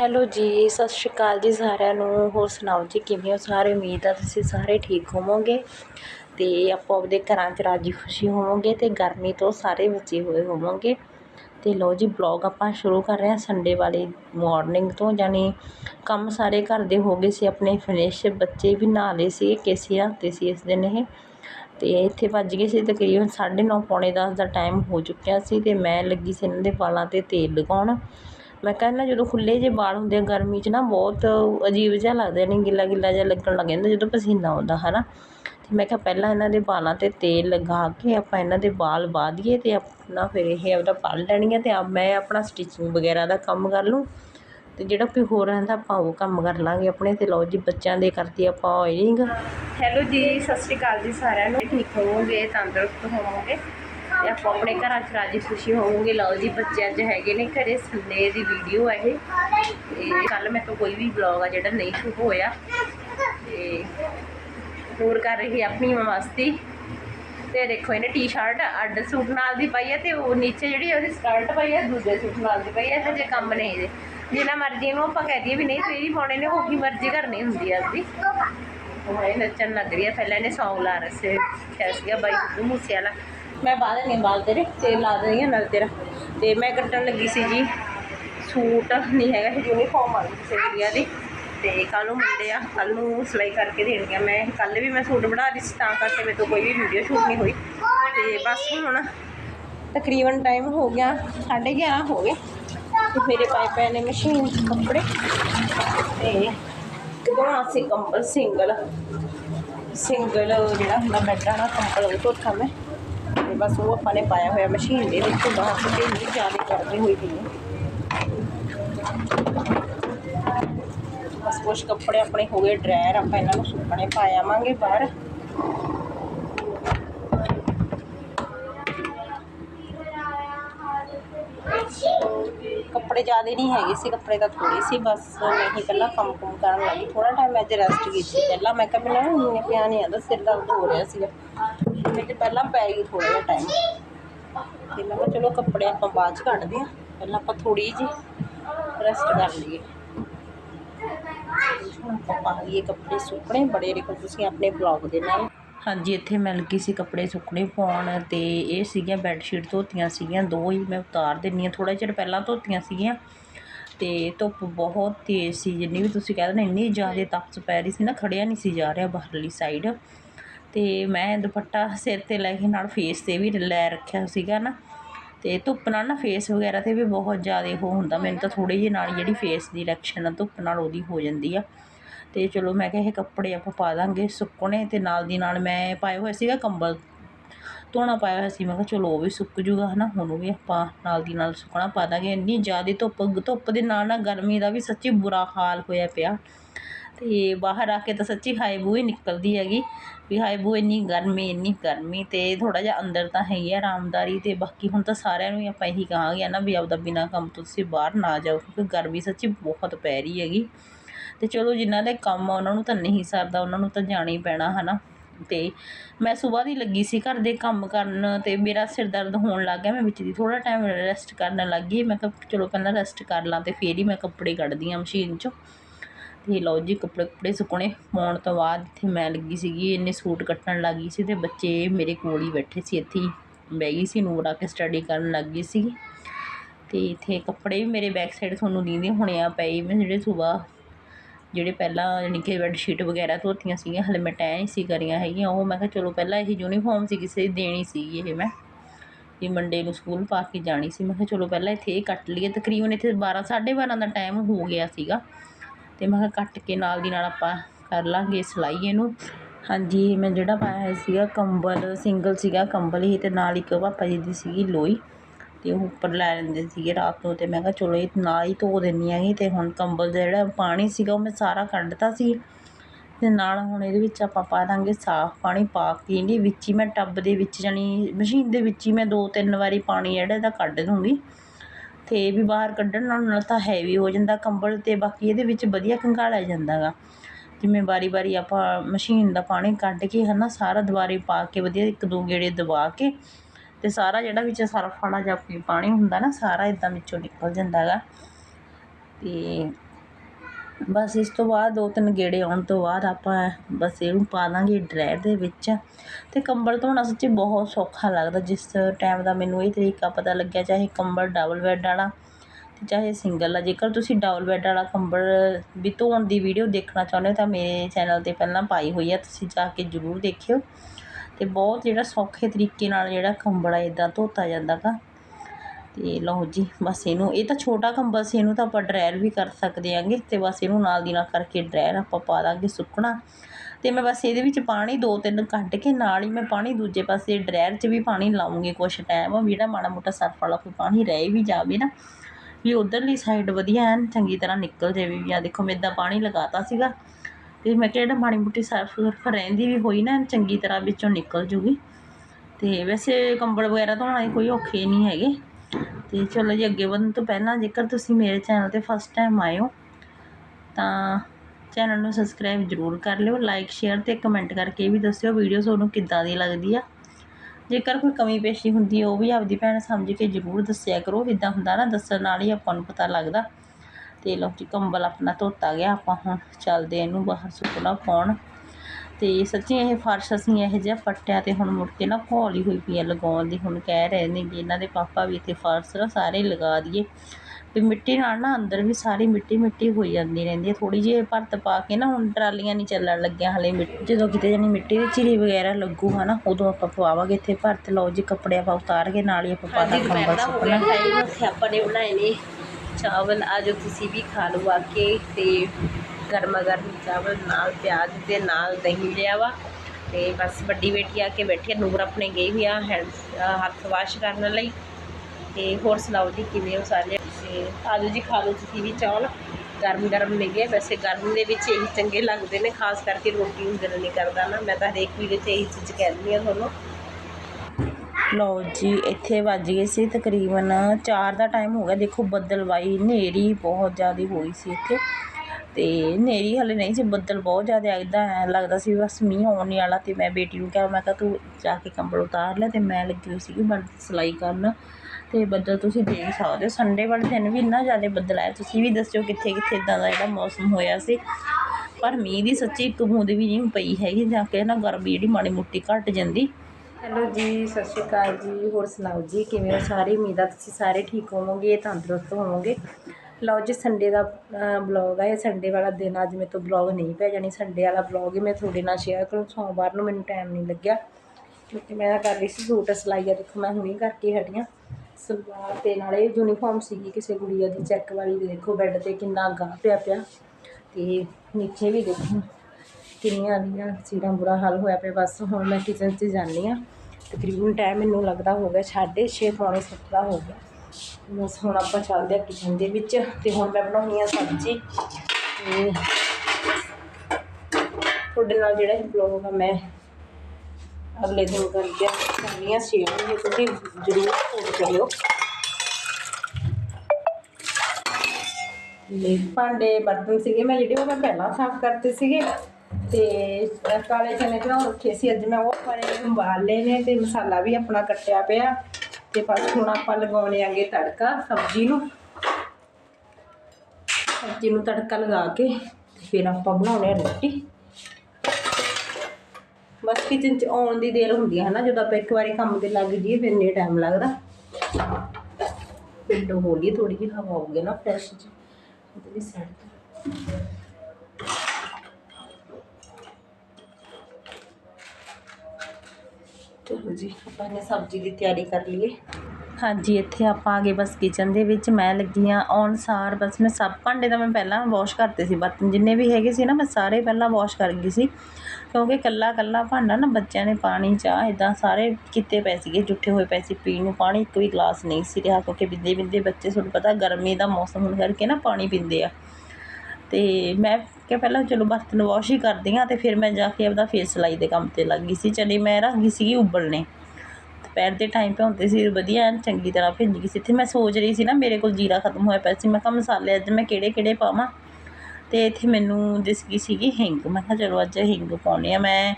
Hello ਜੀ, ਸਤਿ ਸ਼੍ਰੀ ਅਕਾਲ ਜੀ ਸਾਰਿਆਂ ਨੂੰ। ਹੋਰ ਸੁਣਾਓ ਜੀ, ਕਿਵੇਂ ਹੋ? ਸਾਰੇ ਉਮੀਦ ਆ ਤੁਸੀਂ ਸਾਰੇ ਠੀਕ ਹੋਵੋਗੇ। ਤੇ ਆਪੋ ਆਪਦੇ ਘਰਾਂ 'ਚ ਰਾਜੀ ਖੁਸ਼ੀ ਹੋਵੋਗੇ ਤੇ ਗਰਮੀ ਤੋਂ ਸਾਰੇ ਬਚੇ ਹੋਏ ਹੋਵੋਗੇ। ਤੇ ਲੋ ਜੀ ਬਲੌਗ ਆਪਾਂ ਸ਼ੁਰੂ ਕਰ ਰਹੇ ਹਾਂ ਸੰਡੇ ਵਾਲੀ ਮਾਰਨਿੰਗ ਤੋਂ ਯਾਨੀ ਕੰਮ ਸਾਰੇ ਘਰ ਦੇ ਹੋ ਗਏ ਸੀ, ਆਪਣੇ ਫਿਨਿਸ਼ ਬੱਚੇ ਵੀ ਨਹਾ ਲਏ ਸੀ ਕੇਸੀਆ ਤੇ ਸੀ ਇਸ ਦਿਨ ਇਹ। ਤੇ ਇੱਥੇ ਵੱਜ ਗਏ ਸੀ ਤਕਰੀਬਨ 9:30 ਪੌਣੇ 10 ਦਾ ਟਾਈਮ ਹੋ ਚੁੱਕਿਆ ਸੀ ਤੇ ਮੈਂ ਲੱਗੀ ਸੀ ਇਹਨਾਂ ਦੇ ਵਾਲਾਂ ਤੇ ਤੇਲ ਲਗਾਉਣ। ਮੈਂ ਕਹਿੰਦਾ ਜਦੋਂ ਖੁੱਲ੍ਹੇ ਜਿਹੇ ਵਾਲ ਹੁੰਦੇ ਆ, ਗਰਮੀ 'ਚ ਨਾ ਬਹੁਤ ਅਜੀਬ ਜਿਹਾ ਲੱਗਦਾ ਨਹੀਂ ਗਿੱਲਾ ਗਿੱਲਾ ਜਿਹਾ ਲੱਗਣ ਲੱਗ ਜਾਂਦਾ ਜਦੋਂ ਪਸੀਨਾ ਆਉਂਦਾ ਹੈ ਨਾ ਅਤੇ ਮੈਂ ਕਿਹਾ ਪਹਿਲਾਂ ਇਹਨਾਂ ਦੇ ਵਾਲਾਂ ਤੇ ਤੇਲ ਲਗਾ ਕੇ ਆਪਾਂ ਇਹਨਾਂ ਦੇ ਵਾਲ ਵਾਹ ਦਈਏ ਅਤੇ ਆਪਣਾ ਫਿਰ ਇਹ ਆਪਦਾ ਪਲ ਲੈਣਗੇ ਤੇ ਮੈਂ ਆਪਣਾ ਸਟਿਚਿੰਗ ਵਗੈਰਾ ਦਾ ਕੰਮ ਕਰ ਲੂੰ। ਅਤੇ ਜਿਹੜਾ ਕੋਈ ਹੋਰ ਰਹਿੰਦਾ ਆਪਾਂ ਉਹ ਕੰਮ ਕਰ ਲਾਂਗੇ ਆਪਣੇ ਤੇ ਲਓ ਜੀ, ਬੱਚਿਆਂ ਦੇ ਕਰਤੀ ਆਪਾਂ ਆਇਲਿੰਗ ਹੈਲੋ ਜੀ, ਸਤਿ ਸ਼੍ਰੀ ਅਕਾਲ ਜੀ ਸਾਰਿਆਂ ਨੂੰ। ਠੀਕ ਹੋਵੋਗੇ, ਤੰਦਰੁਸਤ ਹੋਵੋਗੇ? ਤੇ ਆਪਾਂ ਆਪਣੇ ਘਰਾਂ 'ਚ ਰਾਜੀ ਖੁਸ਼ੀ ਹੋਵੋਗੇ ਲਓ ਜੀ, ਬੱਚੇ ਅੱਜ ਹੈਗੇ ਨੇ ਘਰੇ ਸੰਡੇ ਦੀ ਵੀਡੀਓ ਹੈ ਇਹ। ਤੇ ਕੱਲ ਮੇਰੇ ਤੋਂ ਕੋਈ ਵੀ ਵਲੌਗ ਆ ਜਿਹੜਾ ਨਹੀਂ ਸ਼ੁਰੂ ਹੋਇਆ। ਤੇ ਹੋਰ ਕਰ ਰਹੀ ਆਪਣੀ ਮਸਤੀ ਤੇ ਦੇਖੋ, ਇਹਨੇ ਟੀ-ਸ਼ਰਟ ਅੱਡ ਸੂਟ ਨਾਲ ਦੀ ਪਾਈ ਹੈ ਤੇ ਉਹ ਨੀਚੇ ਜਿਹੜੀ ਉਹਦੀ ਸਕਰਟ ਪਾਈ ਹੈ ਦੂਜੇ ਸੂਟ ਨਾਲ ਦੀ ਪਾਈ ਹੈ ਤੇ ਜੇ ਕੰਮ ਨਹੀਂ ਇਹਦੇ। ਜਿੰਨਾ ਮਰਜ਼ੀ ਇਹਨੂੰ ਆਪਾਂ ਕਹਿ ਦਈਏ ਵੀ ਨਹੀਂ ਤੂੰ ਪਾਉਣੇ ਨੇ, ਉਹੀ ਮਰਜ਼ੀ ਕਰਨੀ ਹੁੰਦੀ ਆ ਆਪਦੀ। ਉਹ ਇਹ ਨੱਚਣ ਲੱਗ ਰਹੀ ਹੈ ਪਹਿਲਾਂ ਇਹਨੇ ਸੌਂਗ ਲਾ ਰਸੇ ਕਿਹਾ ਸੀਗਾ, ਬਾਈ ਸਿੱਧੂ ਮੂਸੇ ਵਾਲਾ। ਮੈਂ ਬਾਅਦ ਨਹੀਂ ਬਾਲ ਤੇਰੇ ਤੇ ਲਾ ਦੇਣੀ ਆ ਨਾਲ ਤੇਰਾ। ਤੇ ਮੈਂ ਕੱਟਣ ਲੱਗੀ ਸੀ ਜੀ ਸੂਟ, ਨਹੀਂ ਹੈਗਾ ਇਹ ਯੂਨੀਫਾਰਮ ਆ ਕਿਸੇ ਗੁੜੀਆ ਦੀ ਤੇ ਕੱਲ ਨੂੰ ਮੰਡੇ ਆ ਕੱਲ ਨੂੰ ਸਿਲਾਈ ਕਰਕੇ ਦੇਣੀਆਂ ਮੈਂ ਕੱਲ ਵੀ ਮੈਂ ਸੂਟ ਬਣਾ ਰਹੀ ਸੀ, ਤਾਂ ਕਰਕੇ ਮੇਰੇ ਤੋਂ ਕੋਈ ਵੀ ਵੀਡੀਓ ਸ਼ੂਟ ਨਹੀਂ ਹੋਈ। ਤੇ ਬਸ ਹੁਣ ਤਕਰੀਬਨ ਟਾਈਮ ਹੋ ਗਿਆ 11:30 ਹੋ ਗਏ। ਮੇਰੇ ਪਾਏ ਪਏ ਨੇ ਮਸ਼ੀਨ 'ਚ ਕੱਪੜੇ। ਤੇ ਕਿਦੋਂ ਅਸੀਂ ਕੰਬਲ, ਸਿੰਗਲ। ਸਿੰਗਲ ਜਿਹੜਾ ਹੁੰਦਾ ਬੈੱਡਾਂ ਦਾ ਕੰਬਲ ਉਹ ਧੋਤਾ ਮੈਂ। ਤੇ ਬਸ ਉਹ ਆਪਾਂ ਨੇ ਪਾਇਆ ਹੋਇਆ ਮਸ਼ੀਨ ਦੇ ਵਿੱਚ ਬਾਹਰ ਤੇ ਨਹੀਂ ਜ਼ਿਆਦਾ ਕਰਦੇ ਹੋਈ ਪਈ ਬਸ ਕੁਛ ਕੱਪੜੇ ਆਪਣੇ ਹੋ ਗਏ ਡਰਾਇਰ ਆਪਾਂ ਇਹਨਾਂ ਨੂੰ ਸੁੱਕਣੇ ਪਾ ਆਵਾਂਗੇ ਬਾਹਰ ਕੱਪੜੇ ਜ਼ਿਆਦਾ ਨਹੀਂ ਹੈਗੇ ਸੀ ਕੱਪੜੇ ਤਾਂ ਥੋੜੇ ਸੀ ਬਸ ਮੈਂ ਹੀ ਪਹਿਲਾਂ ਕੰਮ ਕੁਮ ਕਰਨ ਲੱਗੀ ਥੋੜਾ ਟਾਈਮ ਮੈਂ ਅੱਜ ਰੈਸਟ ਕੀਤੀ ਪਹਿਲਾਂ ਮੈਂ ਕਿਹਾ ਮੈਨੂੰ ਨਾ ਨੀਂਦ ਪਿਆ ਨਹੀਂ ਆਉਂਦਾ ਸਿਰ ਦਰਦ ਤੇ ਪਹਿਲਾਂ ਪੈ ਗਈ ਥੋੜਾ ਜਿਹਾ ਟਾਈਮ ਤੇ ਮੈਂ ਕਿਹਾ ਚਲੋ ਕੱਪੜੇ ਆਪਾਂ ਬਾਅਦ ਚ ਕੱਢਦੇ ਆ ਪਹਿਲਾਂ ਆਪਾਂ ਥੋੜੀ ਜੀ ਰੈਸਟ ਕਰ ਲਈਏ। ਹੁਣ ਆਪਾਂ ਪਾ ਲਈਏ ਕੱਪੜੇ ਸੁੱਕਣੇ। ਬੜੇ ਰਹੋ ਤੁਸੀਂ ਆਪਣੇ ਬਲੌਗ ਦੇ ਨਾਲ। ਹਾਂਜੀ, ਇੱਥੇ ਮੈਂ ਲੱਗੀ ਸੀ ਕੱਪੜੇ ਸੁੱਕਣੇ ਪਾਉਣ ਤੇ ਇਹ ਸੀਗੀਆਂ ਬੈੱਡ ਸ਼ੀਟ ਧੋਤੀਆਂ ਸੀਗੀਆਂ। ਦੋ ਹੀ ਮੈਂ ਉਤਾਰ ਦਿੰਨੀ ਆ ਥੋੜਾ ਚਿਰ ਪਹਿਲਾਂ ਧੋਤੀਆਂ ਸੀਗੀਆਂ। ਤੇ ਧੁੱਪ ਬਹੁਤ ਤੇਜ਼ ਸੀ। ਜਿੰਨੀ ਵੀ ਤੁਸੀਂ ਕਹਿ ਦਿੰਦੇ ਇੰਨੀ ਜ਼ਿਆਦਾ ਤਪਸ਼ ਪੈ ਰਹੀ ਸੀ ਨਾ, ਖੜਿਆ ਨਹੀਂ ਸੀ ਜਾ ਰਿਹਾ ਬਾਹਰਲੀ ਸਾਈਡ ਅਤੇ ਮੈਂ ਦੁਪੱਟਾ ਸਿਰ ਤੇ ਲੈ ਕੇ ਨਾਲ ਫੇਸ ਤੇ ਵੀ ਲੈ ਰੱਖਿਆ ਸੀਗਾ ਨਾ। ਅਤੇ ਧੁੱਪ ਨਾਲ ਨਾ ਫੇਸ ਵਗੈਰਾ ਤੇ ਵੀ ਬਹੁਤ ਜ਼ਿਆਦਾ ਉਹ ਹੁੰਦਾ, ਮੈਨੂੰ ਤਾਂ ਥੋੜ੍ਹੀ ਜਿਹੀ ਨਾਲ ਜਿਹੜੀ ਫੇਸ ਦੀ ਰਿਐਕਸ਼ਨ ਆ, ਧੁੱਪ ਨਾਲ ਉਹਦੀ ਹੋ ਜਾਂਦੀ ਆ। ਅਤੇ ਚਲੋ ਮੈਂ ਕਿਹਾ ਇਹ ਕੱਪੜੇ ਆਪਾਂ ਪਾ ਦਾਂਗੇ ਸੁੱਕਣੇ ਅਤੇ ਨਾਲ ਦੀ ਨਾਲ ਮੈਂ ਪਾਇਆ ਹੋਇਆ ਸੀਗਾ ਕੰਬਲ। ਧੋਣਾ ਪਾਇਆ ਹੋਇਆ ਸੀ, ਮੈਂ ਕਿਹਾ ਚਲੋ ਉਹ ਵੀ ਸੁੱਕ ਜੂਗਾ ਹਨਾ, ਹੁਣ ਉਹ ਵੀ ਆਪਾਂ ਨਾਲ ਦੀ ਨਾਲ ਸੁੱਕਣਾ ਪਾ ਦਾਂਗੇ। ਇੰਨੀ ਜ਼ਿਆਦਾ ਧੁੱਪ ਧੁੱਪ ਦੇ ਨਾਲ ਨਾ ਗਰਮੀ ਦਾ ਵੀ ਸੱਚੀ ਬੁਰਾ ਹਾਲ ਹੋਇਆ ਪਿਆ। ਅਤੇ ਬਾਹਰ ਆ ਕੇ ਤਾਂ ਸੱਚੀ ਹਾਏ ਬੂ ਹੀ ਨਿਕਲਦੀ ਹੈਗੀ, ਵੀ ਹਾਏ ਬੂ ਇੰਨੀ ਗਰਮੀ ਇੰਨੀ ਗਰਮੀ ਅਤੇ ਥੋੜ੍ਹਾ ਜਿਹਾ ਅੰਦਰ ਤਾਂ ਹੈ ਹੀ ਆ ਆਰਾਮਦਾਰੀ ਅਤੇ ਬਾਕੀ ਹੁਣ ਤਾਂ ਸਾਰਿਆਂ ਨੂੰ ਹੀ ਆਪਾਂ ਇਹੀ ਕਹਾਂਗੇ ਹੈ ਨਾ ਵੀ ਆਪਦਾ ਬਿਨਾਂ ਕੰਮ ਤੋਂ ਤੁਸੀਂ ਬਾਹਰ ਨਾ ਜਾਓ ਕਿਉਂਕਿ ਗਰਮੀ ਸੱਚੀ ਬਹੁਤ ਪੈ ਰਹੀ ਹੈਗੀ। ਅਤੇ ਚਲੋ ਜਿਨ੍ਹਾਂ ਦੇ ਕੰਮ ਆ ਉਹਨਾਂ ਨੂੰ ਤਾਂ ਨਹੀਂ ਸਰਦਾ, ਉਹਨਾਂ ਨੂੰ ਤਾਂ ਜਾਣਾ ਹੀ ਪੈਣਾ ਹੈ ਨਾ ਅਤੇ ਮੈਂ ਸੁਬਾਹ ਦੀ ਲੱਗੀ ਸੀ ਘਰ ਦੇ ਕੰਮ ਕਰਨ ਅਤੇ ਮੇਰਾ ਸਿਰ ਦਰਦ ਹੋਣ ਲੱਗ ਗਿਆ, ਮੈਂ ਵਿੱਚ ਦੀ ਥੋੜ੍ਹਾ ਟਾਈਮ ਰੈਸਟ ਕਰਨ ਲੱਗ ਗਈ। ਮੈਂ ਕਿਹਾ ਚਲੋ ਪਹਿਲਾਂ ਰੈਸਟ ਕਰ ਲਾਂ ਅਤੇ ਫਿਰ ਹੀ ਮੈਂ ਕੱਪੜੇ ਕੱਢਦੀ ਹਾਂ ਮਸ਼ੀਨ 'ਚੋਂ। ਤੇ ਲਓ ਜੀ ਕੱਪੜੇ ਕੱਪੜੇ ਸੁੱਕਣੇ ਪਾਉਣ ਤੋਂ ਬਾਅਦ ਇੱਥੇ ਮੈਂ ਲੱਗੀ ਸੀਗੀ, ਇੰਨੇ ਸੂਟ ਕੱਟਣ ਲੱਗ ਗਈ ਸੀ ਤੇ ਬੱਚੇ ਮੇਰੇ ਕੋਲ ਹੀ ਬੈਠੇ ਸੀ ਇੱਥੇ ਹੀ। ਬਹਿ ਗਈ ਸੀ ਨੂਰ ਆ ਕੇ ਸਟੱਡੀ ਕਰਨ ਲੱਗ ਗਈ ਸੀ। ਤੇ ਇੱਥੇ ਕੱਪੜੇ ਵੀ ਮੇਰੇ ਬੈਕ ਸਾਈਡ ਤੁਹਾਨੂੰ ਨੀਂਦੇ ਹੋਣੇ ਆ, ਪਏ ਮੈਂ ਜਿਹੜੇ ਸਵੇਰ ਜਿਹੜੇ ਪਹਿਲਾਂ ਯਾਨੀ ਕਿ ਬੈੱਡ ਸ਼ੀਟ ਵਗੈਰਾ ਧੋਤੀਆਂ ਸੀਗੀਆਂ, ਹਲੇ ਮੈਂ ਟੈ ਨਹੀਂ ਸੀ ਕਰੀਆਂ ਹੈਗੀਆਂ, ਉਹ ਮੈਂ ਕਿਹਾ ਚਲੋ ਪਹਿਲਾਂ ਇਹ ਯੂਨੀਫਾਰਮ ਸੀ, ਕਿਸੇ ਦੀ ਦੇਣੀ ਸੀਗੀ ਇਹ ਮੈਂ, ਵੀ ਮੰਡੇ ਨੂੰ ਸਕੂਲ ਪਾ ਕੇ ਜਾਣੀ ਸੀ। ਮੈਂ ਕਿਹਾ ਚਲੋ ਪਹਿਲਾਂ ਇੱਥੇ ਇਹ ਕੱਟ ਲਈਏ, ਤਕਰੀਬਨ ਇੱਥੇ 12 12:30 ਦਾ ਟਾਈਮ ਹੋ ਗਿਆ ਸੀਗਾ। ਅਤੇ ਮੈਂ ਕਿਹਾ ਕੱਟ ਕੇ ਨਾਲ ਦੀ ਨਾਲ ਆਪਾਂ ਕਰ ਲਵਾਂਗੇ ਸਿਲਾਈ ਇਹਨੂੰ। ਹਾਂਜੀ ਮੈਂ ਜਿਹੜਾ ਪਾਇਆ ਹੋਇਆ ਸੀਗਾ ਕੰਬਲ, ਸਿੰਗਲ ਸੀਗਾ ਕੰਬਲ ਹੀ ਅਤੇ ਨਾਲ ਇੱਕ ਪਾਪਾ ਜੀ ਦੀ ਸੀਗੀ ਲੋਈ ਅਤੇ ਉਹ ਉੱਪਰ ਲੈ ਲੈਂਦੇ ਸੀਗੇ ਰਾਤ ਨੂੰ ਅਤੇ ਮੈਂ ਕਿਹਾ ਚਲੋ ਇਹ ਨਾਲ ਹੀ ਧੋ ਦਿੰਦੀ ਹੈਗੀ ਅਤੇ ਹੁਣ ਕੰਬਲ ਦਾ ਜਿਹੜਾ ਪਾਣੀ ਸੀਗਾ ਉਹ ਮੈਂ ਸਾਰਾ ਕੱਢਤਾ ਸੀ। ਅਤੇ ਨਾਲ ਹੁਣ ਇਹਦੇ ਵਿੱਚ ਆਪਾਂ ਪਾ ਦਾਂਗੇ ਸਾਫ਼ ਪਾਣੀ, ਪਾ ਕੇ ਇਹਦੇ ਵਿੱਚ ਹੀ ਮੈਂ ਟੱਬ ਦੇ ਵਿੱਚ ਜਾਣੀ ਮਸ਼ੀਨ ਦੇ ਵਿੱਚ ਹੀ ਮੈਂ ਦੋ ਤਿੰਨ ਵਾਰੀ ਪਾਣੀ ਜਿਹੜਾ ਇਹਦਾ ਕੱਢ ਦੂੰਗੀ। ਅਤੇ ਵੀ ਬਾਹਰ ਕੱਢਣ ਨਾਲ ਤਾਂ ਹੈਵੀ ਹੋ ਜਾਂਦਾ ਕੰਬਲ ਅਤੇ ਬਾਕੀ ਇਹਦੇ ਵਿੱਚ ਵਧੀਆ ਕੰਘਾਲਿਆ ਜਾਂਦਾ ਗਾ ਜਿਵੇਂ ਵਾਰੀ ਵਾਰੀ ਆਪਾਂ ਮਸ਼ੀਨ ਦਾ ਪਾਣੀ ਕੱਢ ਕੇ ਹੈ ਨਾ ਸਾਰਾ ਦੁਬਾਰੇ ਪਾ ਕੇ ਵਧੀਆ ਇੱਕ ਦੋ ਗੇੜੇ ਦਬਾ ਕੇ ਅਤੇ ਸਾਰਾ ਜਿਹੜਾ ਵਿੱਚ ਸਰਫ ਵਾਲਾ ਜਾਂ ਕੋਈ ਪਾਣੀ ਹੁੰਦਾ ਨਾ, ਸਾਰਾ ਇੱਦਾਂ ਵਿੱਚੋਂ ਨਿਕਲ ਜਾਂਦਾ ਗਾ ਅਤੇ ਬਸ ਇਸ ਤੋਂ ਬਾਅਦ ਦੋ ਤਿੰਨ ਗੇੜੇ ਆਉਣ ਤੋਂ ਬਾਅਦ ਆਪਾਂ ਬਸ ਇਹਨੂੰ ਪਾ ਦਾਂਗੇ ਡਰਾਇਰ ਦੇ ਵਿੱਚ। ਅਤੇ ਕੰਬਲ ਧੋਣਾ ਸੱਚੀ ਬਹੁਤ ਸੌਖਾ ਲੱਗਦਾ। ਜਿਸ ਟਾਈਮ ਦਾ ਮੈਨੂੰ ਇਹ ਤਰੀਕਾ ਪਤਾ ਲੱਗਿਆ, ਚਾਹੇ ਕੰਬਲ ਡਬਲ ਬੈੱਡ ਵਾਲਾ ਅਤੇ ਚਾਹੇ ਸਿੰਗਲ ਆ ਜੇਕਰ ਤੁਸੀਂ ਡਬਲ ਬੈੱਡ ਵਾਲਾ ਕੰਬਲ ਵੀ ਧੋਣ ਦੀ ਵੀਡੀਓ ਦੇਖਣਾ ਚਾਹੁੰਦੇ ਹੋ, ਤਾਂ ਮੇਰੇ ਚੈਨਲ ਤੇ ਪਹਿਲਾਂ ਪਾਈ ਹੋਈ ਆ। ਤੁਸੀਂ ਜਾ ਕੇ ਜ਼ਰੂਰ ਦੇਖਿਓ। ਅਤੇ ਬਹੁਤ ਜਿਹੜਾ ਸੌਖੇ ਤਰੀਕੇ ਨਾਲ ਜਿਹੜਾ ਕੰਬਲ ਆ ਇੱਦਾਂ ਧੋਤਾ ਜਾਂਦਾ ਗਾ। ਅਤੇ ਲਓ ਜੀ, ਬਸ ਇਹਨੂੰ, ਇਹ ਤਾਂ ਛੋਟਾ ਕੰਬਲ ਸੀ ਇਹਨੂੰ ਤਾਂ ਆਪਾਂ ਡਰੈਰ ਵੀ ਕਰ ਸਕਦੇ ਆਂਗੇ ਅਤੇ ਬਸ ਇਹਨੂੰ ਨਾਲ ਦੀ ਨਾਲ ਕਰਕੇ ਡਰੈਰ ਆਪਾਂ ਪਾ ਦਾਂਗੇ ਸੁੱਕਣਾ। ਅਤੇ ਮੈਂ ਬਸ ਇਹਦੇ ਵਿੱਚ ਪਾਣੀ ਦੋ ਤਿੰਨ ਕੱਢ ਕੇ ਨਾਲ ਹੀ ਮੈਂ ਪਾਣੀ ਦੂਜੇ ਪਾਸੇ ਡਰੈਰ 'ਚ ਵੀ ਪਾਣੀ ਲਾਉਂਗੀ ਕੁਛ ਟਾਈਮ ਜਿਹੜਾ ਮਾੜਾ ਮੋਟਾ ਸਰਫ ਵਾਲਾ ਕੋਈ ਪਾਣੀ ਰਹਿ ਵੀ ਜਾਵੇ ਨਾ, ਵੀ ਉਧਰਲੀ ਸਾਈਡ ਵਧੀਆ ਐਨ, ਚੰਗੀ ਤਰ੍ਹਾਂ ਨਿਕਲ ਜਾਵੇ ਵੀ ਆ ਦੇਖੋ ਮੈਂ ਇੱਦਾਂ ਪਾਣੀ ਲਗਾਤਾ ਸੀਗਾ। ਤੇ ਮੈਂ ਕਿਹਾ ਜਿਹੜਾ ਮਾੜੀ ਮੋਟੀ ਸਰਫ ਸਰਫ ਰਹਿੰਦੀ ਵੀ ਹੋਈ ਨਾ, ਚੰਗੀ ਤਰ੍ਹਾਂ ਵਿੱਚੋਂ ਨਿਕਲ ਜੂਗੀ। ਤੇ ਵੈਸੇ ਕੰਬਲ ਵਗੈਰਾ ਧੋਣਾ ਇਹ ਕੋਈ ਔਖੇ ਨਹੀਂ ਹੈਗੇ। ਅਤੇ ਚਲੋ ਜੀ, ਅੱਗੇ ਵਧਣ ਤੋਂ ਪਹਿਲਾਂ ਜੇਕਰ ਤੁਸੀਂ ਮੇਰੇ ਚੈਨਲ ਤੇ ਫਸਟ ਟਾਈਮ ਆਏ ਹੋ, ਤਾਂ ਚੈਨਲ ਨੂੰ ਸਬਸਕ੍ਰਾਈਬ ਜ਼ਰੂਰ ਕਰ ਲਿਓ ਲਾਈਕ ਸ਼ੇਅਰ ਅਤੇ ਕਮੈਂਟ ਕਰਕੇ ਇਹ ਵੀ ਦੱਸਿਓ ਵੀਡੀਓ ਤੁਹਾਨੂੰ ਕਿੱਦਾਂ ਦੀ ਲੱਗਦੀ ਆ। ਜੇਕਰ ਕੋਈ ਕਮੀ ਪੇਸ਼ੀ ਹੁੰਦੀ ਹੈ ਉਹ ਵੀ ਆਪਦੀ ਭੈਣ ਸਮਝ ਕੇ ਜ਼ਰੂਰ ਦੱਸਿਆ ਕਰੋ ਇਦਾਂ ਹੁੰਦਾ ਨਾ, ਦੱਸਣ ਨਾਲ ਹੀ ਆਪਾਂ ਨੂੰ ਪਤਾ ਲੱਗਦਾ। ਤੇ ਲਓ ਜੀ, ਕੰਬਲ ਆਪਣਾ ਧੋਤਾ ਗਿਆ, ਆਪਾਂ ਹੁਣ ਚੱਲਦੇ ਇਹਨੂੰ ਬਾਹਰ ਸੁੱਕਣਾ ਪਾਉਣ। ਤੇ ਸੱਚੀ ਇਹ ਫਰਸ਼ ਅਸੀਂ ਇਹ ਜਿਹਾ ਪੱਟਿਆ ਤੇ ਹੁਣ ਮੁੜ ਕੇ ਨਾ ਘੋਲੀ ਹੋਈ ਪਈ ਆ ਲਗਾਉਣ ਦੀ ਹੁਣ ਕਹਿ ਰਹੇ ਨੇ ਕਿ ਇਹਨਾਂ ਦੇ ਪਾਪਾ ਵੀ ਇੱਥੇ ਫਰਸ਼ ਨਾ ਸਾਰੇ ਲਗਾ ਦਈਏ। ਤੇ ਮਿੱਟੀ ਨਾਲ ਨਾ ਅੰਦਰ ਵੀ ਸਾਰੀ ਮਿੱਟੀ ਮਿੱਟੀ ਹੋਈ ਜਾਂਦੀ ਰਹਿੰਦੀ ਹੈ ਥੋੜੀ ਜਿਹੀ ਭਰਤ ਪਾ ਕੇ ਨਾ ਹੁਣ ਟਰਾਲੀਆਂ ਨਹੀਂ ਚੱਲਣ ਲੱਗੀਆਂ ਹਲੇ ਮਿੱਟੀ ਜਦੋਂ ਕਿਤੇ ਜਾਨੀ ਮਿੱਟੀ ਦੀ ਚਿਰੀ ਵਗੈਰਾ ਲੱਗੂ ਹਨਾ ਉਦੋਂ ਆਪਾਂ ਪਵਾਵਾਂਗੇ ਇੱਥੇ ਭਰਤ ਲਓ ਜੀ ਕੱਪੜੇ ਆਪਾਂ ਉਤਾਰ ਕੇ ਨਾਲ ਹੀ ਆਪਾਂ ਪਾਤਾ ਕੰਬਲ ਸੁੱਕਣਾ ਆਪਾਂ ਨੇ ਬਣਾਏ ਨੇ ਚਾਵਲ ਆਜੋ ਤੁਸੀਂ ਵੀ ਖਾ ਲਓ ਆ ਕੇ ਤੇ ਗਰਮਾ ਗਰਮ ਚਾਵਲ ਨਾਲ ਪਿਆਜ਼ ਦੇ ਨਾਲ ਦਹੀਂ ਲਿਆ ਵਾ ਤੇ ਬਸ ਵੱਡੀ ਬੇਟੀ ਆ ਕੇ ਬੈਠੀ ਆ, ਨੂਰ ਆਪਣੇ ਗਈ ਵੀ ਆ ਹੈਂਡ ਹੱਥ ਵਾਸ਼ ਕਰਨ ਲਈ ਤੇ ਹੋਰ ਸੁਣਾਓ ਜੀ, ਕਿਵੇਂ ਹੋ ਸਾਰੇ? ਤੇ ਆਜੋ ਜੀ ਖਾ ਲਓ ਤੁਸੀਂ ਵੀ ਚੌਲ। ਗਰਮ ਗਰਮ ਨੇਗੇ, ਵੈਸੇ ਗਰਮ ਦੇ ਵਿੱਚ ਇਹੀ ਚੰਗੇ ਲੱਗਦੇ ਨੇ, ਖਾਸ ਕਰਕੇ ਰੋਟੀ ਨੂੰ ਦਿਲ ਨਹੀਂ ਕਰਦਾ ਨਾ। ਮੈਂ ਤਾਂ ਹਰੇਕ ਵੀਡੀਓ 'ਚ ਇਹੀ ਚੀਜ਼ ਕਹਿੰਦੀ ਆ ਤੁਹਾਨੂੰ। ਲਓ ਜੀ, ਇੱਥੇ ਵੱਜ ਗਏ ਸੀ ਤਕਰੀਬਨ 4 ਦਾ ਟਾਈਮ ਹੋ ਗਿਆ। ਦੇਖੋ, ਬੱਦਲਵਾਈ ਹਨੇਰੀ ਬਹੁਤ ਜ਼ਿਆਦਾ ਹੋਈ ਸੀ ਇੱਥੇ। ਅਤੇ ਹਨੇਰੀ ਹਾਲੇ ਨਹੀਂ ਸੀ, ਬੱਦਲ ਬਹੁਤ ਜ਼ਿਆਦਾ ਇੱਦਾਂ ਐਂ ਲੱਗਦਾ ਸੀ ਬਸ ਮੀਂਹ ਆਉਣ ਹੀ ਵਾਲਾ ਅਤੇ ਮੈਂ ਬੇਟੀ ਨੂੰ ਕਿਹਾ, ਮੈਂ ਕਿਹਾ ਤੂੰ ਜਾ ਕੇ ਕੰਬਲ ਉਤਾਰ ਲੈ ਅਤੇ ਮੈਂ ਲੱਗੀ ਹੋਈ ਸੀਗੀ ਬੜ ਸਿਲਾਈ ਕਰਨ ਅਤੇ ਬੱਦਲ ਤੁਸੀਂ ਦੇਖ ਸਕਦੇ ਹੋ, ਸੰਡੇ ਵਾਲੇ ਦਿਨ ਵੀ ਇੰਨਾ ਜ਼ਿਆਦਾ ਬੱਦਲ ਆਇਆ, ਤੁਸੀਂ ਵੀ ਦੱਸਿਓ ਕਿੱਥੇ ਕਿੱਥੇ ਇੱਦਾਂ ਦਾ ਜਿਹੜਾ ਮੌਸਮ ਹੋਇਆ ਸੀ। ਪਰ ਮੀਂਹ ਦੀ ਸੱਚੀ ਇੱਕ ਬੂੰਦ ਵੀ ਨਹੀਂ ਪਈ ਹੈਗੀ, ਜਾਂ ਕੇ ਨਾ ਗਰਮੀ ਜਿਹੜੀ ਮਾੜੀ ਮੋਟੀ ਘਟ ਜਾਂਦੀ। ਹੈਲੋ ਜੀ, ਸਤਿ ਸ਼੍ਰੀ ਅਕਾਲ ਜੀ, ਹੋਰ ਸੁਣਾਓ ਜੀ, ਕਿਵੇਂ ਹੋ? ਸਾਰੇ ਉਮੀਦ ਆ ਤੁਸੀਂ ਸਾਰੇ ਠੀਕ ਹੋਵੋਗੇ, ਤੰਦਰੁਸਤ ਹੋਵੋਗੇ? ਲਓ ਜੀ ਸੰਡੇ ਦਾ ਬਲੌਗ ਆ, ਇਹ ਸੰਡੇ ਵਾਲਾ ਦਿਨ ਅੱਜ ਮੇਰੇ ਤੋਂ ਬਲੌਗ ਨਹੀਂ ਪੈ ਜਾਣੀ ਸੰਡੇ ਵਾਲਾ ਬਲੌਗ ਹੀ ਮੈਂ ਤੁਹਾਡੇ ਨਾਲ ਸ਼ੇਅਰ ਕਰੂੰ। ਸੋਮਵਾਰ ਨੂੰ ਮੈਨੂੰ ਟਾਈਮ ਨਹੀਂ ਲੱਗਿਆ, ਕਿਉਂਕਿ ਮੈਂ ਕਰ ਰਹੀ ਸੀ ਸੂਟ ਸਿਲਾਈ ਆ ਦੇਖੋ ਮੈਂ ਹੁਣੇ ਕਰਕੇ ਹਟੀਆਂ ਸਲਵਾਰ ਤੇ ਨਾਲੇ ਯੂਨੀਫਾਰਮ ਸੀਗੀ ਕਿਸੇ ਗੁੜੀਆ ਦੀ ਚੈੱਕ ਵਾਲੀ ਦੇਖੋ ਬੈੱਡ ਤੇ ਕਿੰਨਾ ਗਾਹ ਪਿਆ ਪਿਆ। ਤੇ ਨੀਚੇ ਵੀ ਦੇਖੋ, ਕਿੰਨੀਆਂ ਦੀਆਂ ਸੀਰਾਂ ਬੁਰਾ ਹਾਲ ਹੋਇਆ ਪਿਆ, ਬਸ ਹੁਣ ਮੈਂ ਕਿਚਨ 'ਚ ਜਾਂਦੀ ਆ। ਤਕਰੀਬਨ ਟਾਈਮ ਮੈਨੂੰ ਲੱਗਦਾ ਹੋ ਗਿਆ, ਸਾਢੇ ਛੇ, ਪੌਣੇ ਸੱਤ ਦਾ ਹੋ ਗਿਆ। ਬਸ ਹੁਣ ਆਪਾਂ ਚੱਲਦੇ ਆ ਕਿਚਨ ਦੇ ਵਿੱਚ ਤੇ ਹੁਣ ਮੈਂ ਬਣਾਉਣੀ ਆ ਸਬਜ਼ੀ। ਤੁਹਾਡੇ ਨਾਲ ਜਿਹੜਾ ਇਹ ਬਲੌਗ ਆ ਮੈਂ ਅਗਲੇ ਦਿਨ ਕਰਕੇ ਕਰਨੀ ਆ ਸ਼ੇਅਰ ਜੇ ਤੁਸੀਂ ਜ਼ਰੂਰ ਸਪੋਰਟ ਕਰਿਓ। ਤੇ ਭਾਂਡੇ ਬਰਤਨ ਸੀਗੇ ਮੈਂ ਜਿਹੜੇ ਉਹ ਮੈਂ ਪਹਿਲਾਂ ਸਾਫ਼ ਕਰਤੇ ਸੀਗੇ। ਤੇ ਅਹ ਕਾਲੇ ਚਨੇ ਬਣਾਉ ਰੱਖੇ ਸੀ, ਅੱਜ ਮੈਂ ਉਹ ਸਾਰੇ ਉਬਾਲ ਲਏ ਨੇ ਤੇ ਮਸਾਲਾ ਵੀ ਆਪਣਾ ਕੱਟਿਆ ਪਿਆ। ਤੇ ਬਸ ਹੁਣ ਆਪਾਂ ਲਗਾਉਣੇ ਆਂਗੇ ਤੜਕਾ, ਸਬਜ਼ੀ ਨੂੰ। ਸਬਜ਼ੀ ਨੂੰ ਤੜਕਾ ਲਗਾ ਕੇ ਫਿਰ ਆਪਾਂ ਬਣਾਉਣੇ ਆ ਰੋਟੀ। ਬਸ ਕਿਚਨ ਚ ਆਉਣ ਦੀ ਦੇਰ ਹੁੰਦੀ ਹੈ ਨਾ ਜਦੋਂ ਆਪਾਂ ਇੱਕ ਵਾਰੀ ਕੰਮ ਤੇ ਲੱਗ ਜਾਈਏ, ਫਿਰ ਨਹੀਂ ਟਾਈਮ ਲੱਗਦਾ। ਵਿੰਡੋ ਹੋਲੀ ਥੋੜੀ ਜਿਹੀ, ਹਵਾ ਆਉਗੀ ਨਾ ਫਰੈਸ਼ ਚ ਉਹਦੇ ਲਈ ਸਾਈਡ ਚਲੋ ਜੀ ਆਪਾਂ ਨੇ ਸਬਜ਼ੀ ਦੀ ਤਿਆਰੀ ਕਰ ਲਈਏ। ਹਾਂਜੀ ਇੱਥੇ ਆਪਾਂ ਆ ਗਏ ਬਸ ਕਿਚਨ ਦੇ ਵਿੱਚ। ਮੈਂ ਲੱਗੀ ਹਾਂ ਆਉਣ ਸਾਰ। ਬਸ ਮੈਂ ਸਭ ਭਾਂਡੇ ਤਾਂ ਮੈਂ ਪਹਿਲਾਂ ਵਾਸ਼ ਕਰਤੇ ਸੀ। ਬਰਤਨ ਜਿੰਨੇ ਵੀ ਹੈਗੇ ਸੀ ਨਾ ਮੈਂ ਸਾਰੇ ਪਹਿਲਾਂ ਵਾਸ਼ ਕਰ ਗਈ ਸੀ। ਕਿਉਂਕਿ ਕੱਲਾ ਕੱਲਾ ਭਾਂਡਾ ਨਾ ਬੱਚਿਆਂ ਨੇ ਪਾਣੀ ਚਾਹ ਇਦਾਂ ਸਾਰੇ ਕੀਤੇ ਪਏ ਸੀਗੇ ਜੁੱਠੇ ਹੋਏ ਪਏ ਸੀ। ਪੀਣ ਨੂੰ ਪਾਣੀ ਇੱਕ ਵੀ ਗਲਾਸ ਨਹੀਂ ਸੀ ਰਿਹਾ ਕਿਉਂਕਿ ਬਿੰਦੇ ਬਿੰਦੇ ਬੱਚੇ ਤੁਹਾਨੂੰ ਪਤਾ ਗਰਮੀ ਦਾ ਮੌਸਮ ਹੋਣ ਕਰਕੇ ਨਾ ਪਾਣੀ ਪੀਂਦੇ ਆ। ਅਤੇ ਮੈਂ ਕਿਹਾ ਪਹਿਲਾਂ ਚਲੋ ਬਰਤਨ ਵਾਸ਼ ਹੀ ਕਰਦੀ ਹਾਂ ਅਤੇ ਫਿਰ ਮੈਂ ਜਾ ਕੇ ਆਪਦਾ ਫੇਰ ਸਿਲਾਈ ਦੇ ਕੰਮ ਤੇ ਲੱਗ ਗਈ ਸੀ। ਚਨੇ ਮੈਂ ਰੱਖ ਗਈ ਸੀਗੀ ਉਬਲਣੇ। ਦੁਪਹਿਰ ਦੇ ਟਾਈਮ ਤੇ ਸੀ ਵਧੀਆ ਐਨ ਚੰਗੀ ਤਰ੍ਹਾਂ ਭਿੰਜ ਗਈ ਸੀ। ਇੱਥੇ ਮੈਂ ਸੋਚ ਰਹੀ ਸੀ ਨਾ, ਮੇਰੇ ਕੋਲ ਜੀਰਾ ਖਤਮ ਹੋਇਆ ਪਿਆ ਸੀ। ਮੈਂ ਕਿਹਾ ਮਸਾਲੇ ਅੱਜ ਮੈਂ ਕਿਹੜੇ ਕਿਹੜੇ ਪਾਵਾਂ? ਅਤੇ ਇੱਥੇ ਮੈਨੂੰ ਦਿਸ ਗਈ ਸੀਗੀ ਹਿੰਗ। ਮੈਂ ਕਿਹਾ ਚਲੋ ਅੱਜ ਹਿੰਗ ਪਾਉਂਦੇ ਹਾਂ। ਮੈਂ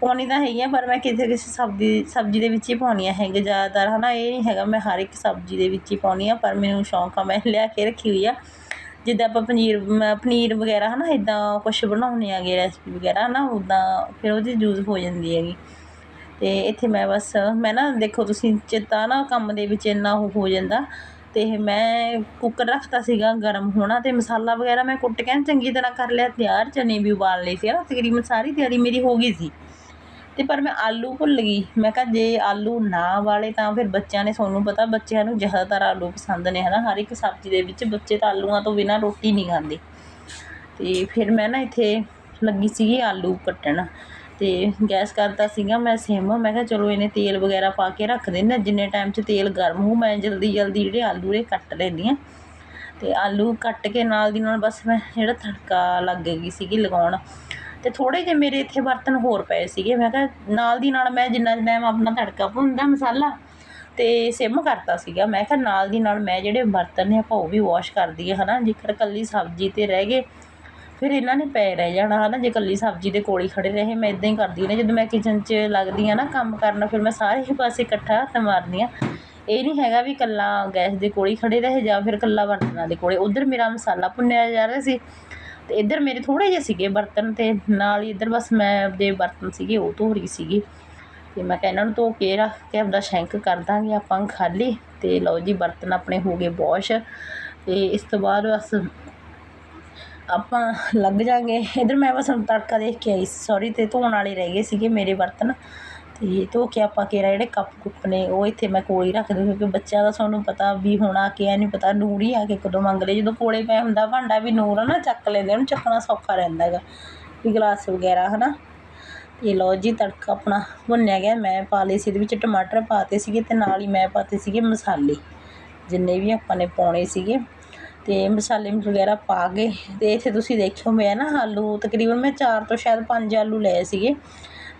ਪਾਉਣੀ ਤਾਂ ਹੈਗੀ ਆ, ਪਰ ਮੈਂ ਕਿਸੇ ਕਿਸੇ ਸਬਜ਼ੀ ਸਬਜ਼ੀ ਦੇ ਵਿੱਚ ਹੀ ਪਾਉਣੀ ਆ ਹਿੰਗ। ਜ਼ਿਆਦਾਤਰ ਹੈ ਨਾ ਇਹ ਨਹੀਂ ਹੈਗਾ, ਮੈਂ ਹਰ ਇੱਕ ਸਬਜ਼ੀ ਦੇ ਵਿੱਚ ਹੀ ਪਾਉਣੀ ਆ, ਪਰ ਮੈਨੂੰ ਸ਼ੌਂਕ ਆ। ਮੈਂ ਲਿਆ ਕੇ ਰੱਖੀ ਹੋਈ ਆ। ਜਿੱਦਾਂ ਆਪਾਂ ਪਨੀਰ ਪਨੀਰ ਵਗੈਰਾ ਹੈ ਨਾ ਇੱਦਾਂ ਕੁਛ ਬਣਾਉਂਦੇ ਹੈਗੇ ਰੈਸਪੀ ਵਗੈਰਾ ਹੈ ਨਾ ਉੱਦਾਂ ਫਿਰ ਉਹਦੀ ਯੂਜ਼ ਹੋ ਜਾਂਦੀ ਹੈਗੀ। ਅਤੇ ਇੱਥੇ ਮੈਂ ਬਸ, ਮੈਂ ਨਾ, ਦੇਖੋ ਤੁਸੀਂ ਚੇਤਾ ਨਾ ਕੰਮ ਦੇ ਵਿੱਚ ਇੰਨਾ ਉਹ ਹੋ ਜਾਂਦਾ। ਅਤੇ ਮੈਂ ਕੁੱਕਰ ਰੱਖਤਾ ਸੀਗਾ ਗਰਮ ਹੋਣਾ ਅਤੇ ਮਸਾਲਾ ਵਗੈਰਾ ਮੈਂ ਕੁੱਟ ਕੇ ਚੰਗੀ ਤਰ੍ਹਾਂ ਕਰ ਲਿਆ, ਤਿਆਰ ਚਨੇ ਵੀ ਉਬਾਲ ਲਏ ਸੀ ਨਾ ਤਕਰੀਬਨ ਸਾਰੀ ਤਿਆਰੀ ਮੇਰੀ ਹੋ ਗਈ ਸੀ। ਅਤੇ ਪਰ ਮੈਂ ਆਲੂ ਭੁੱਲ ਗਈ। ਮੈਂ ਕਿਹਾ ਜੇ ਆਲੂ ਨਾ ਵਾਲੇ ਤਾਂ ਫਿਰ ਬੱਚਿਆਂ ਨੇ ਤੁਹਾਨੂੰ ਪਤਾ ਬੱਚਿਆਂ ਨੂੰ ਜ਼ਿਆਦਾਤਰ ਆਲੂ ਪਸੰਦ ਨੇ ਹੈ ਨਾ ਹਰ ਇੱਕ ਸਬਜ਼ੀ ਦੇ ਵਿੱਚ ਬੱਚੇ ਤਾਂ ਆਲੂਆਂ ਤੋਂ ਬਿਨਾਂ ਰੋਟੀ ਨਹੀਂ ਖਾਂਦੇ। ਅਤੇ ਫਿਰ ਮੈਂ ਨਾ ਇੱਥੇ ਲੱਗੀ ਸੀਗੀ ਆਲੂ ਕੱਟਣ ਅਤੇ ਗੈਸ ਕਰਤਾ ਸੀਗਾ, ਮੈਂ ਸਿਮ। ਮੈਂ ਕਿਹਾ ਚਲੋ ਇਹਨੇ ਤੇਲ ਵਗੈਰਾ ਪਾ ਕੇ ਰੱਖ ਦਿੰਦੇ ਜਿੰਨੇ ਟਾਈਮ 'ਚ ਤੇਲ ਗਰਮ ਹੋ ਮੈਂ ਜਲਦੀ ਜਲਦੀ ਜਿਹੜੇ ਆਲੂ ਇਹ ਕੱਟ ਲੈਂਦੀ ਹਾਂ ਅਤੇ ਆਲੂ ਕੱਟ ਕੇ ਨਾਲ ਦੀ ਨਾਲ ਬਸ ਮੈਂ ਜਿਹੜਾ ਤੜਕਾ ਲੱਗ ਗਈ ਸੀਗੀ ਲਗਾਉਣ ਅਤੇ ਥੋੜ੍ਹੇ ਜਿਹੇ ਮੇਰੇ ਇੱਥੇ ਬਰਤਨ ਹੋਰ ਪਏ ਸੀਗੇ। ਮੈਂ ਕਿਹਾ ਨਾਲ ਦੀ ਨਾਲ ਮੈਂ ਜਿੰਨਾ ਟਾਈਮ ਆਪਣਾ ਤੜਕਾ ਭੁੰਨਦਾ ਮਸਾਲਾ ਅਤੇ ਸਿਮ ਕਰਤਾ ਸੀਗਾ। ਮੈਂ ਕਿਹਾ ਨਾਲ ਦੀ ਨਾਲ ਮੈਂ ਜਿਹੜੇ ਬਰਤਨ ਨੇ ਆਪਾਂ ਉਹ ਵੀ ਵਾਸ਼ ਕਰ ਦਈਏ ਨਾ ਜੇਕਰ ਇਕੱਲੀ ਸਬਜ਼ੀ ਤੇ ਰਹਿ ਗਏ, ਫਿਰ ਇਹਨਾਂ ਨੇ ਪਏ ਰਹਿ ਜਾਣਾ ਹੈ ਨਾ ਜੇ ਇਕੱਲੀ ਸਬਜ਼ੀ ਦੇ ਕੋਲ ਹੀ ਖੜ੍ਹੇ ਰਹੇ, ਮੈਂ ਇੱਦਾਂ ਹੀ ਕਰਦੀ ਨੇ ਜਦੋਂ ਮੈਂ ਕਿਚਨ 'ਚ ਲੱਗਦੀ ਹਾਂ ਨਾ ਕੰਮ ਕਰਨ, ਫਿਰ ਮੈਂ ਸਾਰੇ ਹੀ ਪਾਸੇ ਇਕੱਠਾ ਹੱਥ ਮਾਰਦੀ ਹਾਂ। ਇਹ ਨਹੀਂ ਹੈਗਾ ਵੀ ਇਕੱਲਾ ਗੈਸ ਦੇ ਕੋਲ ਹੀ ਖੜ੍ਹੇ ਰਹੇ ਜਾਂ ਫਿਰ ਇਕੱਲਾ ਬਰਤਨਾਂ ਦੇ ਕੋਲੇ। ਉਧਰ ਮੇਰਾ ਮਸਾਲਾ ਭੁੰਨਿਆ ਜਾ ਰਿਹਾ ਸੀ। ਅਤੇ ਇੱਧਰ ਮੇਰੇ ਥੋੜ੍ਹੇ ਜਿਹੇ ਸੀਗੇ ਬਰਤਨ ਅਤੇ ਨਾਲ ਹੀ ਇੱਧਰ ਬਸ ਮੈਂ ਆਪਦੇ ਬਰਤਨ ਸੀਗੇ, ਉਹ ਧੋ ਰਹੀ ਸੀਗੀ। ਅਤੇ ਮੈਂ ਕਿਹਾ ਇਹਨਾਂ ਨੂੰ ਧੋ ਕੇ ਰੱਖ ਕੇ ਆਪਦਾ ਸ਼ੈਂਕ ਕਰ ਦਾਂਗੇ, ਆਪਾਂ ਖਾਲੀ। ਅਤੇ ਲਓ ਜੀ, ਬਰਤਨ ਆਪਣੇ ਹੋ ਗਏ ਵਾਸ਼। ਅਤੇ ਇਸ ਤੋਂ ਬਾਅਦ ਬਸ ਆਪਾਂ ਲੱਗ ਜਾਾਂਗੇ। ਇੱਧਰ ਮੈਂ ਬਸ ਹੁਣ ਤੜਕਾ ਦੇਖ ਕੇ ਆਈ ਸੌਰੀ ਅਤੇ ਧੋਣ ਵਾਲੇ ਰਹਿ ਗਏ ਸੀਗੇ ਮੇਰੇ ਬਰਤਨ। ਅਤੇ ਧੋ ਕੇ ਆਪਾਂ ਕੇਰਾ ਜਿਹੜੇ ਕੱਪ ਕੁੱਪ ਨੇ, ਉਹ ਇੱਥੇ ਮੈਂ ਕੋਲ ਹੀ ਰੱਖ ਦੂੰ ਕਿਉਂਕਿ ਬੱਚਿਆਂ ਦਾ ਤੁਹਾਨੂੰ ਪਤਾ ਵੀ ਹੁਣ ਆ ਕੇ ਐ ਨਹੀਂ ਪਤਾ, ਨੂਰ ਹੀ ਆ ਕੇ ਕਦੋਂ ਮੰਗ ਲਏ। ਜਦੋਂ ਕੋਲੇ ਪਿਆ ਹੁੰਦਾ, ਭਾਂਡਾ ਵੀ ਨੂਰ ਆ ਨਾ, ਚੱਕ ਲੈਂਦੇ ਉਹਨੂੰ ਚੱਕਣਾ ਸੌਖਾ ਰਹਿੰਦਾ ਹੈਗਾ। ਵੀ ਗਲਾਸ ਵਗੈਰਾ ਹੈ ਨਾ ਇਹ ਲਓ ਜੀ, ਤੜਕਾ ਆਪਣਾ ਭੁੰਨਿਆ ਗਿਆ। ਮੈਂ ਪਾ ਲਏ ਸੀ, ਇਹਦੇ ਵਿੱਚ ਟਮਾਟਰ ਪਾਤੇ ਸੀਗੇ ਅਤੇ ਨਾਲ ਹੀ ਮੈਂ ਪਾਤੇ ਸੀਗੇ ਮਸਾਲੇ, ਜਿੰਨੇ ਵੀ ਆਪਾਂ ਨੇ ਪਾਉਣੇ ਸੀਗੇ। ਅਤੇ ਮਸਾਲੇ ਵਗੈਰਾ ਪਾ ਕੇ ਅਤੇ ਇੱਥੇ ਤੁਸੀਂ ਦੇਖਿਓ, ਮੈਂ ਨਾ ਆਲੂ ਤਕਰੀਬਨ ਮੈਂ ਚਾਰ ਤੋਂ ਸ਼ਾਇਦ ਪੰਜ ਆਲੂ ਲਏ ਸੀਗੇ।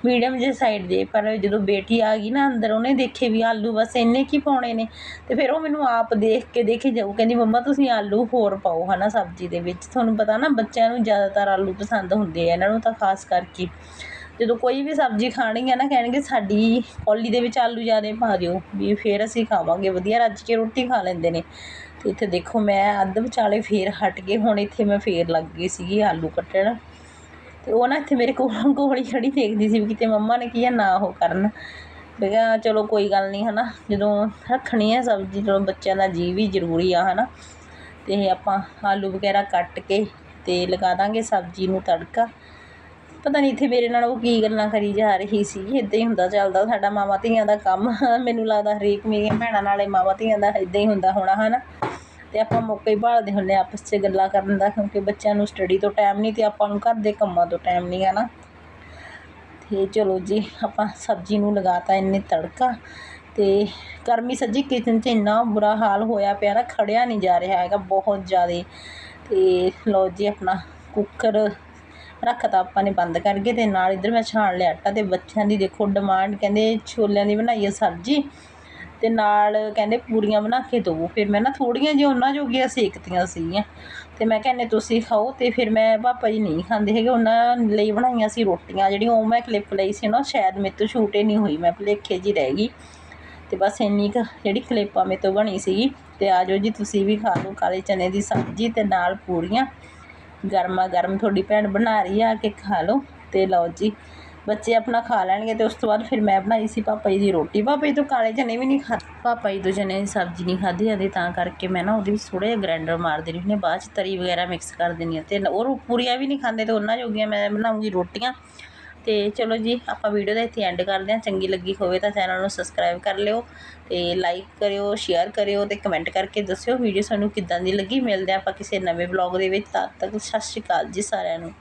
ਮੀਡੀਅਮ ਜਿਹੇ ਸਾਈਡ ਦੇ, ਪਰ ਜਦੋਂ ਬੇਟੀ ਆ ਗਈ ਨਾ ਅੰਦਰ, ਉਹਨੇ ਦੇਖੇ ਵੀ ਆਲੂ ਬਸ ਇੰਨੇ ਕੀ ਪਾਉਣੇ ਨੇ। ਅਤੇ ਫਿਰ ਉਹ ਮੈਨੂੰ ਆਪ ਦੇਖ ਕੇ ਦੇਖੀ ਜਾਊ ਕਹਿੰਦੀ, ਮੰਮਾ, ਤੁਸੀਂ ਆਲੂ ਹੋਰ ਪਾਓ ਹੈ ਨਾ ਸਬਜ਼ੀ ਦੇ ਵਿੱਚ। ਤੁਹਾਨੂੰ ਪਤਾ ਨਾ, ਬੱਚਿਆਂ ਨੂੰ ਜ਼ਿਆਦਾਤਰ ਆਲੂ ਪਸੰਦ ਹੁੰਦੇ ਆ, ਇਹਨਾਂ ਨੂੰ ਤਾਂ ਖਾਸ ਕਰਕੇ। ਜਦੋਂ ਕੋਈ ਵੀ ਸਬਜ਼ੀ ਖਾਣੀ ਹੈ ਨਾ, ਕਹਿਣਗੇ, ਸਾਡੀ ਕੌਲੀ ਦੇ ਵਿੱਚ ਆਲੂ ਜ਼ਿਆਦਾ ਪਾ ਦਿਓ। ਵੀ ਫਿਰ ਅਸੀਂ ਖਾਵਾਂਗੇ, ਵਧੀਆ ਰੱਜ ਕੇ ਰੋਟੀ ਖਾ ਲੈਂਦੇ ਨੇ। ਅਤੇ ਇੱਥੇ ਦੇਖੋ, ਮੈਂ ਅੱਧ ਵਿਚਾਲੇ ਫੇਰ ਹਟ ਕੇ, ਹੁਣ ਇੱਥੇ ਮੈਂ ਫੇਰ ਲੱਗ ਗਈ ਸੀਗੀ ਆਲੂ ਕੱਟਣ। ਤੇ ਉਹ ਨਾ ਇੱਥੇ ਮੇਰੇ ਕੋਲ ਕੋਲ ਹੀ ਖੜੀ ਦੇਖਦੀ ਸੀ ਵੀ ਕਿਤੇ ਮੰਮਾ ਨੇ ਕੀ ਆ ਨਾ ਉਹ ਕਰਨ। ਮੈਂ ਕਿਹਾ ਚਲੋ ਕੋਈ ਗੱਲ ਨਹੀਂ ਹਨਾ, ਜਦੋਂ ਰੱਖਣੀ ਹੈ ਸਬਜ਼ੀ ਚਲੋ ਬੱਚਿਆਂ ਦਾ ਜੀ ਵੀ ਜ਼ਰੂਰੀ ਆ ਹਨਾ, ਤੇ ਆਪਾਂ ਆਲੂ ਵਗੈਰਾ ਕੱਟ ਕੇ ਤੇ ਲਗਾ ਦਾਂਗੇ ਸਬਜ਼ੀ ਨੂੰ ਤੜਕਾ। ਪਤਾ ਨਹੀਂ ਇੱਥੇ ਮੇਰੇ ਨਾਲ ਉਹ ਕੀ ਗੱਲਾਂ ਕਰੀ ਜਾ ਰਹੀ ਸੀ ਇਦਾਂ ਹੀ ਹੁੰਦਾ ਚੱਲਦਾ ਸਾਡਾ ਮਾਵਾਂ ਧੀਆਂ ਦਾ ਕੰਮ। ਮੈਨੂੰ ਲੱਗਦਾ ਹਰੇਕ ਮੇਰੀਆਂ ਭੈਣਾਂ ਨਾਲੇ ਮਾਵਾਂ ਧੀਆਂ ਦਾ ਇਦਾਂ ਹੀ ਹੁੰਦਾ ਹੋਣਾ ਹਨਾ। ਅਤੇ ਆਪਾਂ ਮੌਕੇ ਹੀ ਭਾਲਦੇ ਹੁੰਦੇ ਹਾਂ ਆਪਸ 'ਚ ਗੱਲਾਂ ਕਰਨ ਦਾ, ਕਿਉਂਕਿ ਬੱਚਿਆਂ ਨੂੰ ਸਟੱਡੀ ਤੋਂ ਟਾਈਮ ਨਹੀਂ ਅਤੇ ਆਪਾਂ ਨੂੰ ਘਰ ਦੇ ਕੰਮਾਂ ਤੋਂ ਟਾਈਮ ਨਹੀਂ ਹੈ ਨਾ। ਅਤੇ ਚਲੋ ਜੀ, ਆਪਾਂ ਸਬਜ਼ੀ ਨੂੰ ਲਗਾਤਾ ਇੰਨੇ ਤੜਕਾ ਅਤੇ ਗਰਮੀ ਸੱਜੀ ਕਿਚਨ 'ਚ ਇੰਨਾ ਬੁਰਾ ਹਾਲ ਹੋਇਆ ਪਿਆ ਨਾ, ਖੜਿਆ ਨਹੀਂ ਜਾ ਰਿਹਾ ਹੈਗਾ ਬਹੁਤ ਜ਼ਿਆਦਾ। ਅਤੇ ਲਓ ਜੀ ਆਪਣਾ ਕੁੱਕਰ ਰੱਖਤਾ ਆਪਾਂ ਨੇ ਬੰਦ ਕਰਕੇ ਅਤੇ ਨਾਲ ਇੱਧਰ ਮੈਂ ਛਾਣ ਲਿਆ ਆਟਾ ਅਤੇ ਬੱਚਿਆਂ ਦੀ ਦੇਖੋ ਡਿਮਾਂਡ ਕਹਿੰਦੇ ਛੋਲਿਆਂ ਦੀ ਬਣਾਈ ਹੈ ਸਬਜ਼ੀ। ਅਤੇ ਨਾਲ ਕਹਿੰਦੇ ਪੂਰੀਆਂ ਬਣਾ ਕੇ ਦਿਓ ਫਿਰ ਮੈਂ ਨਾ ਥੋੜ੍ਹੀਆਂ ਜਿਹੀਆਂ ਉਹਨਾਂ ਜੋਗੀਆਂ ਸੇਕਤੀਆਂ ਸੀਗੀਆਂ। ਅਤੇ ਮੈਂ ਕਹਿੰਨੇ ਤੁਸੀਂ ਖਾਓ। ਅਤੇ ਫਿਰ ਮੈਂ ਪਾਪਾ ਜੀ ਨਹੀਂ ਖਾਂਦੇ ਹੈਗੇ। ਉਹਨਾਂ ਲਈ ਬਣਾਈਆਂ ਸੀ ਰੋਟੀਆਂ। ਜਿਹੜੀਆਂ ਉਹ ਮੈਂ ਕਲਿੱਪ ਲਈ ਸੀ ਨਾ ਸ਼ਾਇਦ ਮੇਰੇ ਤੋਂ ਸ਼ੂਟ ਹੀ ਨਹੀਂ ਹੋਈ। ਮੈਂ ਭੁਲੇਖੇ ਜੀ ਰਹਿ ਗਈ। ਅਤੇ ਬਸ ਇੰਨੀ ਕੁ ਜਿਹੜੀ ਕਲਿੱਪਾਂ ਮੇਰੇ ਤੋਂ ਬਣੀ ਸੀਗੀ। ਅਤੇ ਆ ਜਾਓ ਜੀ, ਤੁਸੀਂ ਵੀ ਖਾ ਲਓ ਕਾਲੇ ਚਨੇ ਦੀ ਸਬਜ਼ੀ ਅਤੇ ਨਾਲ ਪੂਰੀਆਂ। ਗਰਮਾ ਗਰਮ ਤੁਹਾਡੀ ਭੈਣ ਬਣਾ ਰਹੀ ਆ ਕੇ ਖਾ ਲਓ। ਅਤੇ ਲਓ ਜੀ ਬੱਚੇ ਆਪਣਾ ਖਾ ਲੈਣਗੇ ਤੇ ਉਸ ਤੋਂ ਬਾਅਦ ਫਿਰ ਮੈਂ ਬਣਾਈ ਸੀ ਪਾਪਾ ਜੀ ਦੀ ਰੋਟੀ। ਪਾਪਾ ਜੀ ਤੋਂ ਕਾਲੇ ਚਨੇ ਵੀ ਨਹੀਂ ਖਾ ਪਾਪਾ ਜੀ ਤੋਂ ਚਨੇ ਦੀ ਸਬਜ਼ੀ ਨਹੀਂ ਖਾਧੀ ਜਾਂਦੀ ਤਾਂ ਕਰਕੇ ਮੈਂ ਨਾ ਉਹਦੇ ਵਿੱਚ ਥੋੜ੍ਹਾ ਜਿਹਾ ਗ੍ਰਾਈਂਡਰ ਮਾਰ ਦੇਣੀ ਹੁੰਦੀ ਹਾਂ ਬਾਅਦ ਚ ਤਰੀ ਵਗੈਰਾ ਮਿਕਸ ਕਰ ਦਿੰਦੀ ਹਾਂ ਤੇ ਉਹ ਪੂਰੀਆਂ ਵੀ ਨਹੀਂ ਖਾਂਦੇ ਤੇ ਉਹਨਾਂ ਜੋਗੀਆਂ ਮੈਂ ਬਣਾਉਂਗੀ ਰੋਟੀਆਂ। ਤੇ ਚਲੋ ਜੀ, ਆਪਾਂ ਵੀਡੀਓ ਦਾ ਇੱਥੇ ਐਂਡ ਕਰਦੇ ਹਾਂ। ਚੰਗੀ ਲੱਗੀ ਹੋਵੇ ਤਾਂ ਚੈਨਲ ਨੂੰ ਸਬਸਕ੍ਰਾਈਬ ਕਰ ਲਿਓ ਤੇ ਲਾਈਕ ਕਰਿਓ ਸ਼ੇਅਰ ਕਰਿਓ ਤੇ ਕਮੈਂਟ ਕਰਕੇ ਦੱਸਿਓ ਵੀਡੀਓ ਸਾਨੂੰ ਕਿੱਦਾਂ ਦੀ ਲੱਗੀ। ਮਿਲਦੇ ਹਾਂ ਆਪਾਂ ਕਿਸੇ ਨਵੇਂ ਵਲੌਗ ਦੇ ਵਿੱਚ। ਤਦ ਤੱਕ ਸਤਿ ਸ਼੍ਰੀ ਅਕਾਲ ਜੀ ਸਾਰਿਆਂ ਨੂੰ।